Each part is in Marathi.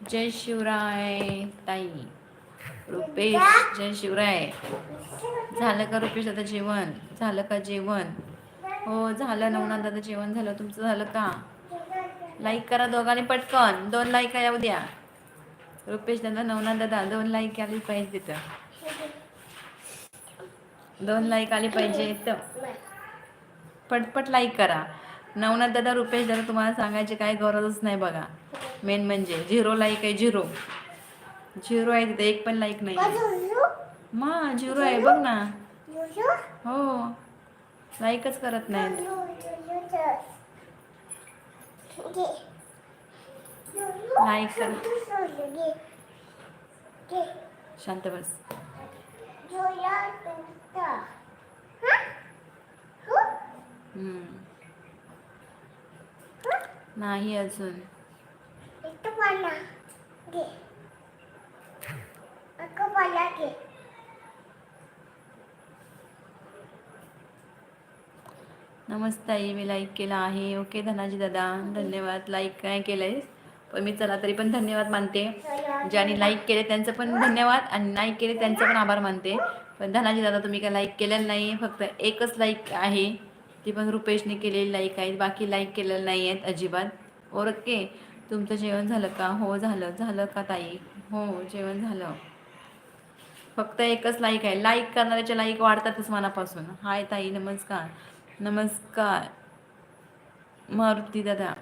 जय शिवराय ताई. रुपेश जय शिवराय. झालं का रुपेश आता जेवण? झालं का जेवण? हो झालं. नवनाथ दादा जेवण झालं. तुमचं झालं का? लाईक करा दोघांनी पटकन. दोन लाईक येऊ द्या रुपेश दादा नवनाथ दादा दोन लाईक आली पाहिजे तिथं दोन लाईक आली पाहिजे तर. पटपट लाईक करा. नवनाथ दादा रुपेश दादा तुम्हाला सांगायची काय गरजच नाही बघा. मेन म्हणजे झिरो लाईक आहे झिरो. झिरो आहे तिथे एक पण लाईक नाही मग झिरो आहे बघ ना. हो. लाईकच करत नाही. लाईक शांत बस. नाही अजून. नमस्ते मी लाईक केला आहे. ओके धनाजी दादा धन्यवाद. लाईक काय केलंय पण मी चला तरी पण धन्यवाद मानते. ज्यांनी लाईक केले त्यांचं पण धन्यवाद आणि नाही केले त्यांचं पण आभार मानते. पण धनाजी दादा तुम्ही काय लाईक केलेलं नाही फक्त एकच लाईक आहे. ती पण रुपेशने केलेली लाईक आहे बाकी लाईक केलेलं नाही आहेत अजिबात. ओके तुमचं जेवण झालं का? हो झालं. झालं का ताई? हो जेवण झालं. फक्त एकच लाईक आहे. लाईक करणाऱ्याच्या लाईक वाढतातच मनापासून. हाय ताई नमस्कार. नमस्कार. मारुती दादा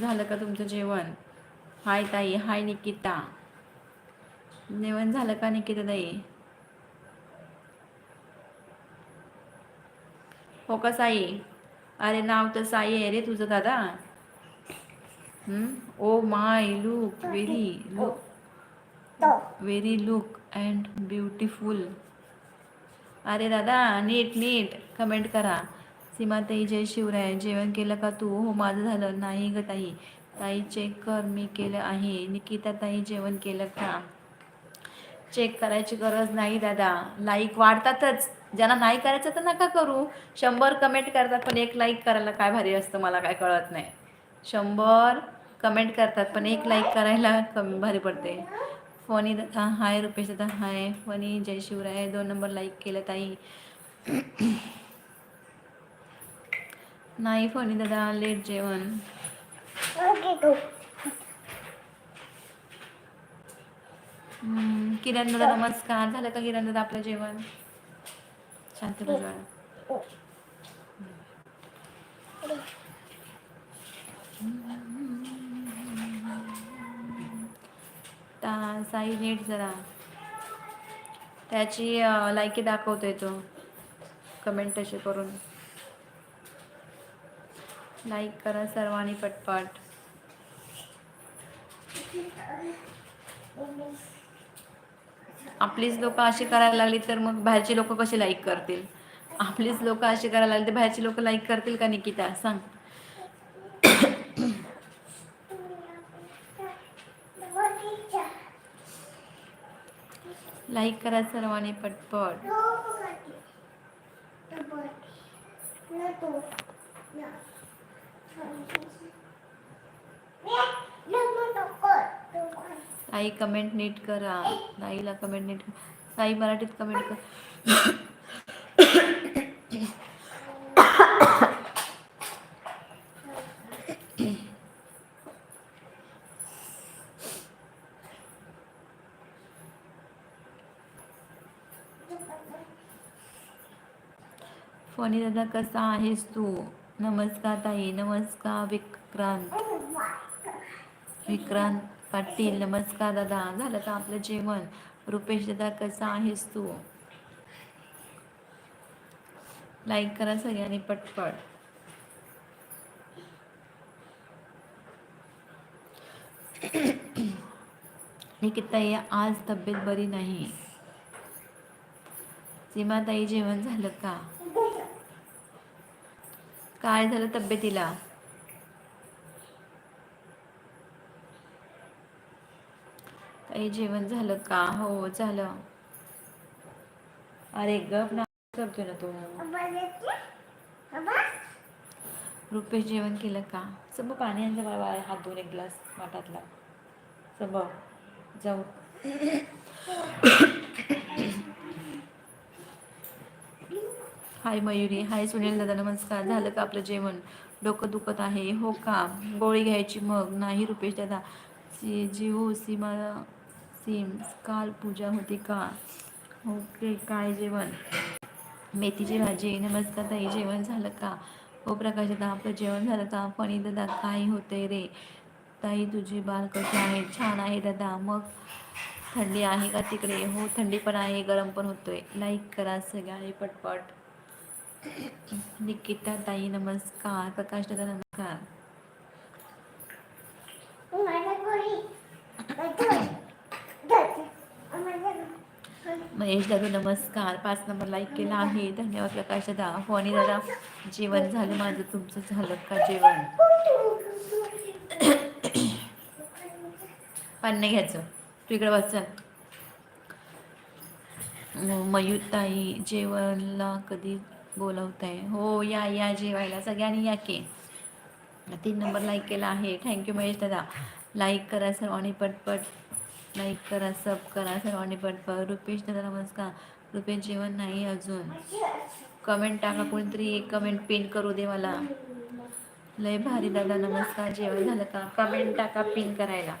झालं का तुमचं जेवण? हाय ताई. हाय निकिता. जेवण झालं का निकिता ताई? हो का साई? अरे नाव तर साई आहे रे तुझं दादा. ओ my look very look very look and beautiful अरे दादा नीट नीट. कमेंट करा. सीमाताई जय शिवराय. जेवण केलं का तू? हो माझं झालं. नाही ग ताई. ताई चेक कर. मी केलं आहे. निकिता ताई जेवण केलं का? चेक करायची गरज नाही दादा. लाईक वाढतातच. ज्यांना नाही करायचं तर नका करू. शंभर कमेंट करतात पण एक लाईक करायला काय भारी असतं मला काय कळत नाही. शंभर कमेंट करतात पण एक लाईक करायला कमी भारी पडते. फनी दादा हाय रुपेश दादा हाय. फनी जय शिवराय दोन नंबर लाईक केलं ताई. नाही फनी दादा लेट जेवण. किरण दादा नमस्कार. झालं का किरण दादा आपलं जेवण? शांत बजवायला ता साई नीट जरा. त्याची लायकी दाखवतोय तो. कमेंट तशी करून. लाईक करा सर्वांनी पटपट. आपलीच लोक अशी करायला लागली तर मग बाहेरची लोक कशी लाईक करतील? आपलीच लोक अशी करायला लागली तर बाहेरची लोक लाईक करतील का निकिता? सांग. लाईक करा सर्वांनी पटपट. साई कमेंट नीट करा. साईला कमेंट नीट साई मराठीत कमेंट कर. फणी दादा कसा आहेस तू? नमस्कार ताई नमस्कार विक्रांत. विक्रांत पाटील नमस्कार दादा. झालं का आपलं जेवण? रुपेश दादा कसा आहेस तू? लाईक करा सगळ्यांनी पटपट. निकिताई आज तब्येत बरी नाही. सीमाताई जेवण झालं का? काय झालं तब्येतीला? काही जेवण झालं का? हो झालं. अरे गप ना करतोय ना तू. रुपेश जेवण केलं का? सब पाणी आणलं मला हात दोन एक ग्लास वाटातला. सब जाऊ. हाय मयुरी हाय सुनील दादा नमस्कार. झालं का आपलं जेवण? डोकं दुखत आहे. हो का? गोळी घ्यायची मग. नाही रुपेश दादा. सी जी हो सीमा सीम काल पूजा होती का? ओके काय जेवण? मेथीची भाजी. नमस्कार ताई. जेवण झालं का? हो प्रकाश दादा आपलं जेवण झालं का? फणी दादा काय होते रे? ताई तुझी बाल कशी आहे? छान आहे दादा. मग थंडी आहे का तिकडे? हो थंडी पण आहे. गरम पण होतोय. लाईक करा सगळ्यांनी पटपट. निकिता ताई नमस्कार प्रकाश दादा नमस्कार महेश दादा नमस्कार पाच नंबर लाईक केला आहे. धन्यवाद प्रकाश दादा फोनी दादा जेवण झालं माझं. तुमचं झालं का जेवण? पान नाही घ्यायचं. तू इकडे वाच मयूताई जेवणला कधी बोलवताय. हो या या जेवायला. सगळ्यांनी या की. तीन नंबर लाईक केला आहे. थँक्यू महेश दादा. लाईक करा सर्वांनी पटपट. लाईक करा सब करा सर्वांनी पटपट. रुपेश दादा नमस्कार. रुपेश जेवण नाही अजून. कमेंट टाका कोणतरी. एक कमेंट पिन करू दे मला. लय भारी दादा नमस्कार. जेवण झालं का? कमेंट टाका पिन करायला.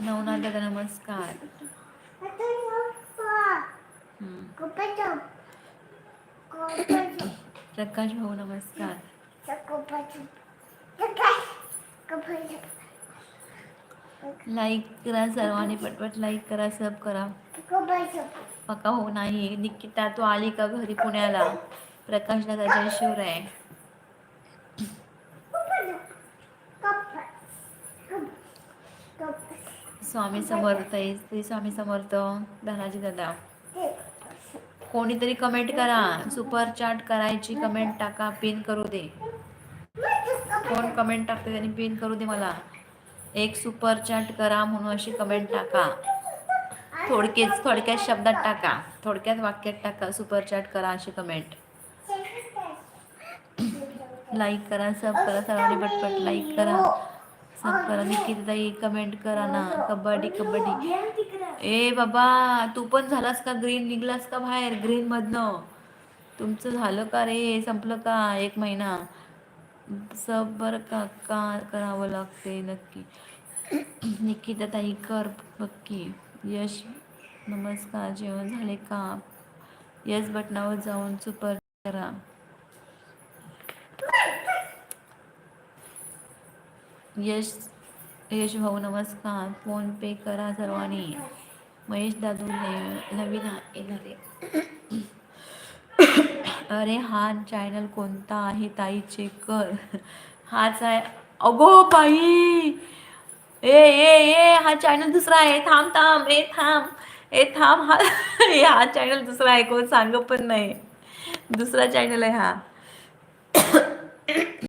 नवनाथ दादा नमस्कार. प्रकाश भाऊ नमस्कार. लाईक करा सर्वांनी पटपट लाईक करा सब करा. पक्का हो नाही. निकिता तू आली का घरी पुण्याला? प्रकाश दादा जय शिवराय. स्वामी समर्थ आहे. श्री स्वामी समर्थ धनाजी दादा. कोणीतरी कमेंट करा. सुपर चॅट करायची कमेंट टाका. पिन करू दे. कोण कमेंट टाकते त्यांनी पिन करू दे मला. एक सुपर चॅट करा म्हणून अशी कमेंट टाका. थोडकेच थोडक्यात शब्दात टाका. थोडक्यात वाक्यात टाका. सुपर चॅट करा अशी कमेंट लाईक करा सब करा सर्वांनी पटपट लाईक करा. सब करा निकिताई कमेंट करा ना. कबड्डी कबड्डी. ए बाबा तू पण झालास का ग्रीन निघलास का बाहेर ग्रीन मधनं? तुमचं झालं का रे? संपलं का? एक महिना. सब बरं का? का करावं लागते नक्की. निकिता ताई कर पक्की. यश नमस्कार. जेवण झाले का? यश बटनावर जाऊन सुपर करा यश यश भाऊ नमस्कार. फोन पे करा सर्वांनी. महेश दादू ने- नवीन येणारे. अरे हा चॅनल कोणता आहे ताई? चेक कर. हाच आहे. अगो बाई! ए ए ए हा चॅनल दुसरा आहे. थांब थांब ए थांब ए थांब. हा ए हा चॅनल दुसरा आहे. कोण सांग पण नाही. दुसरा चॅनल आहे हा.